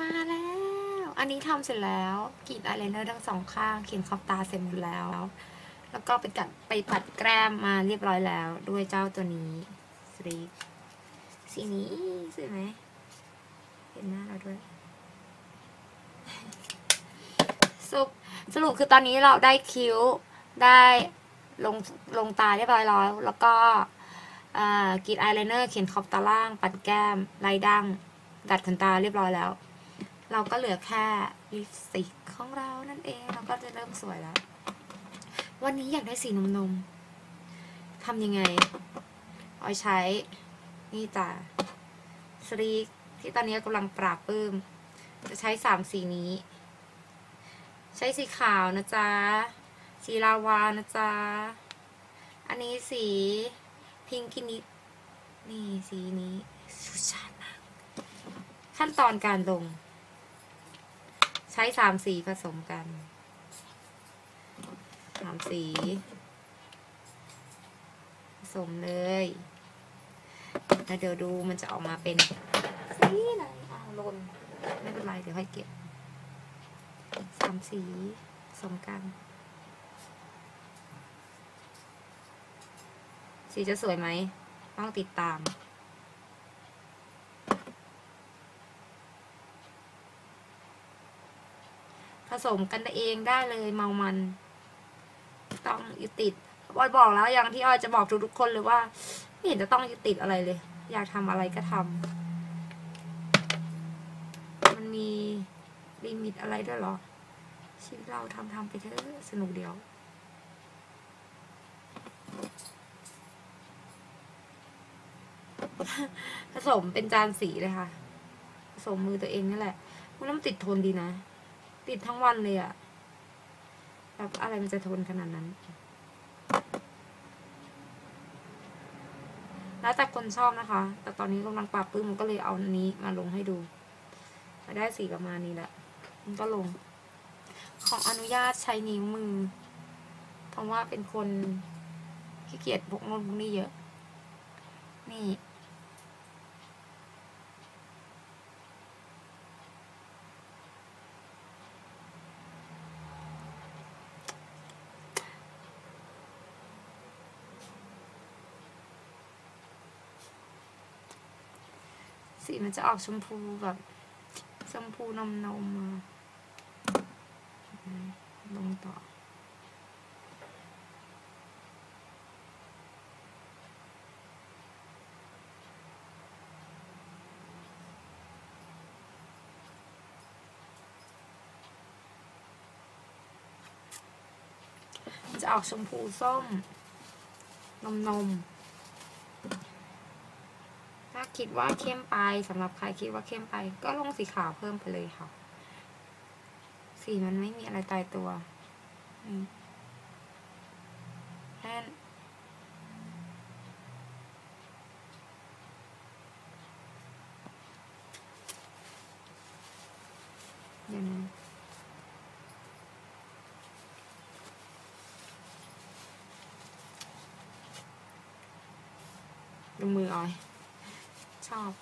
มาแล้ว อันนี้ทำเสร็จแล้วกรีดอายไลเนอร์ทั้งสองข้างเขียนขอบตาเสร็จหมดแล้ว แล้วก็ไปกัดไปปัดแก้มมาเรียบร้อยแล้ว ด้วยเจ้าตัวนี้สรีสีนี้สวยไหมเห็นหน้าเราด้วยสรุปสรุปคือตอนนี้เราได้คิ้วได้ลงลงตาเรียบร้อยแล้วแล้วก็กรีดอายไลเนอร์เขียนขอบตาล่าง ปัดแก้มไลดั้งดัดขนตาเรียบร้อยแล้ว เราก็เหลือแค่ลิปสติกของเรานั่นเองเราก็จะเริ่มสวยแล้ว วันนี้อยากได้สีนมนมๆทำยังไงออยใช้ นี่จ้ะสรีที่ตอนนี้กำลังปราบปื้ม จะใช้สามสีนี้ ใช้สีขาวนะจ๊ะ สีลาวานะจ๊ะ อันนี้สีพิงกินิดนี่สีนี้สุดชาติมากขั้นตอนการลง ช้สามสีผสมกันสามสี ผสมเลย แล้วเดี๋ยวดูมันจะออกมาเป็นสีไหนอ้าวหล่นไม่เป็นไร เดี๋ยวค่อยเก็บสามสีผสมกัน สีจะสวยไหม ต้องติดตาม ผสมกันเองได้เลยเมามัน ต้องยึดติดออยบอกแล้วอย่างที่ออยจะบอกทุกๆคนเลยว่า ไม่เห็นจะต้องยึดติดอะไรเลย อยากทำอะไรก็ทำมันมีลิมิตอะไรด้วยหรอชีวิตเราทำทำไปเถอะสนุกเดียวผสมเป็นจานสีเลยค่ะ ผสมมือตัวเองนั่แหละมันน้ำติดทนดีนะ ติดทั้งวันเลยอะแบบอะไรมันจะทนขนาดนั้น แล้วแต่คนชอบนะคะ แต่ตอนนี้กำลังปรับปื้มมันก็เลยเอาอันนี้มาลงให้ดูมาได้สีประมาณนี้แหละ มันก็ลง ขออนุญาตใช้นิ้วมือ เพราะว่าเป็นคนขี้เกียจพกโน้ตพวกนี้เยอะ นี่ สีมันจะออกชมพูแบบชมพูนมนมลงต่อจะออกชมพูส้ม นมนม คิดว่าเข้มไปสำหรับใครคิดว่าเข้มไป ก็ลงสีขาวเพิ่มไปเลยค่ะ สีมันไม่มีอะไรตายตัวแค่นเดี๋ยวนะดูมือออย ชอบ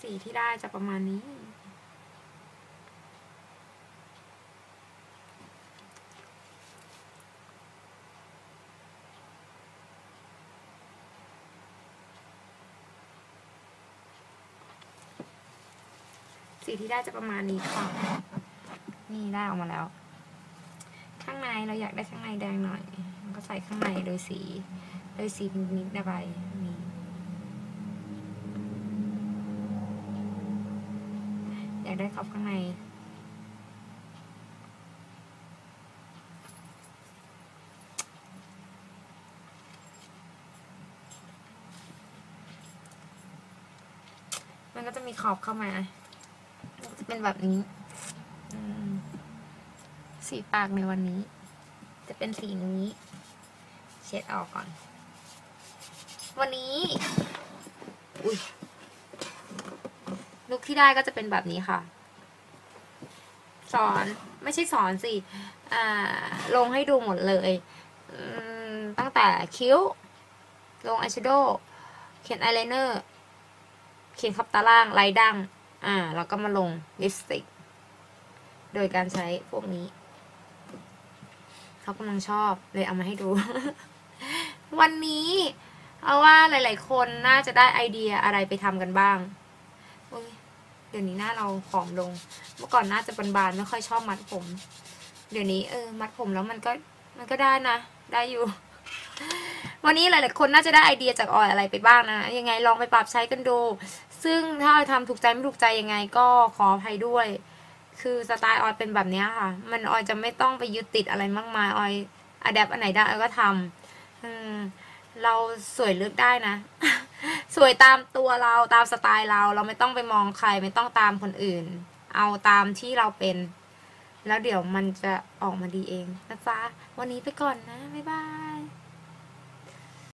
สีที่ได้จะประมาณนี้ สีที่ได้จะประมาณนี้ค่ะ นี่ได้ออกมาแล้ว ข้างในเราอยากได้ข้างในแดงหน่อยก็ใส่ข้างในโดยสี โดยสีนิดๆนะไปนี่อยากได้ขอบข้างในมันก็จะมีขอบเข้ามา เป็นแบบนี้สีปากในวันนี้ จะเป็นสีนี้ เช็ดออกก่อน วันนี้ อุ้ยลุคที่ได้ก็จะเป็นแบบนี้ค่ะ สอนไม่ใช่สอนสิอ่า ลงให้ดูหมดเลยตั้งแต่คิ้ว ลงอายแชโดว์เขียนอายไลเนอร์ เขียนขอบตาล่างไลท์ดั้ง อ่าแล้วก็มาลงลิปสติก โดยการใช้พวกนี้เขากำลังชอบเลยเอามาให้ดู วันนี้เอาว่าหลาย ๆ คนน่าจะได้ไอเดียอะไรไปทำกันบ้างเดี๋ยวนี้หน้าเราผอมลง เมื่อก่อนน่าจะบานๆไม่ค่อยชอบมัดผม เดี๋ยวนี้เออมัดผมแล้วมันก็มันก็ได้นะ ได้อยู่ วันนี้หลาย ๆ คนน่าจะได้ไอเดียจากออยอะไรไปบ้างนะ ยังไงลองไปปรับใช้กันดู ซึ่งถ้าออยทำถูกใจไม่ถูกใจยังไงก็ขออภัยด้วย คือสไตล์ออยเป็นแบบนี้ค่ะ มันออยจะไม่ต้องไปยึดติดอะไรมากมายออยอัดแอปอันไหนได้ออยก็ทำอืมเราสวยเลือกได้นะ สวยตามตัวเราตามสไตล์เรา เราไม่ต้องไปมองใครไม่ต้องตามคนอื่น เอาตามที่เราเป็น แล้วเดี๋ยวมันจะออกมาดีเองนะจ๊ะ วันนี้ไปก่อนนะ บ๊ายบาย